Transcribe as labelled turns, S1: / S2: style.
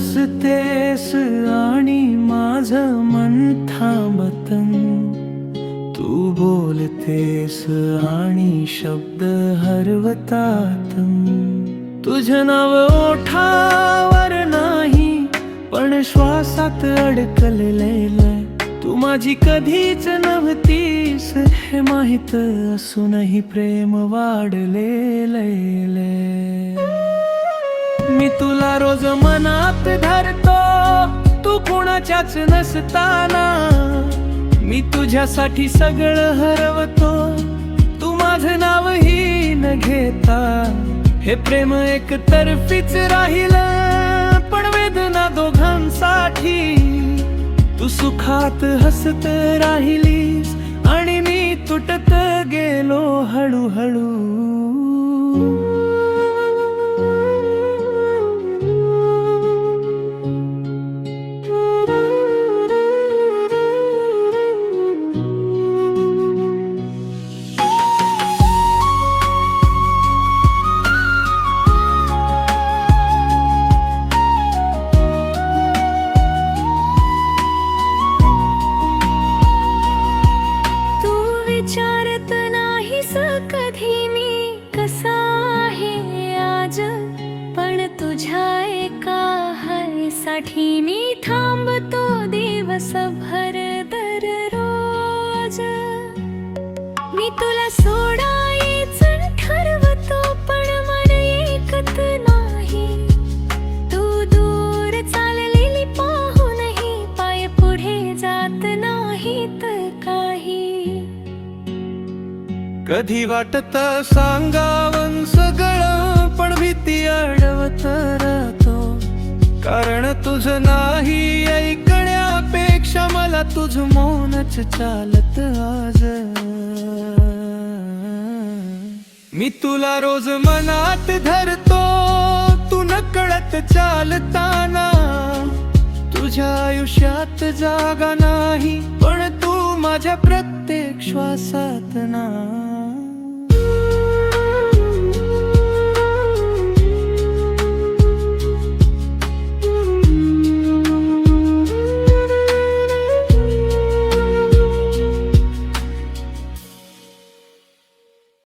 S1: हसतेस आणि माझ मन थांबत. तू बोलतेस आणि शब्द हरवतात. तुझं नाव ओठावर नाही पण श्वासात अडकलेलं तू माझी कधीच नव्हतीस हे माहीत असूनही प्रेम वाढलेलंय तुला रोज मनात धरतो तू कोणाच्याच नसताना. मी तुझ्यासाठी सगळं हरवतो तू माझं नावही न घेता. हे प्रेम एक तर्फीच राहिलं पण वेदना दोघांसाठी. तू सुखात हसत राहिलीस आणि मी तुटत गेलो हळूहळू.
S2: कधी मी कसा आहे आज? पण तुझ्या एका हायसाठी मी
S1: कधी वाटत सांगावन सगळं पण भीती अडवत राहतो. कारण तुझं नाही ऐकण्यापेक्षा मला तुझ मौनच चालत आज. मी तुला रोज मनात धरतो तू नकळत चालताना. तुझ्या आयुष्यात जागा नाही पण तू माझ्या प्रत्येक श्वासात ना.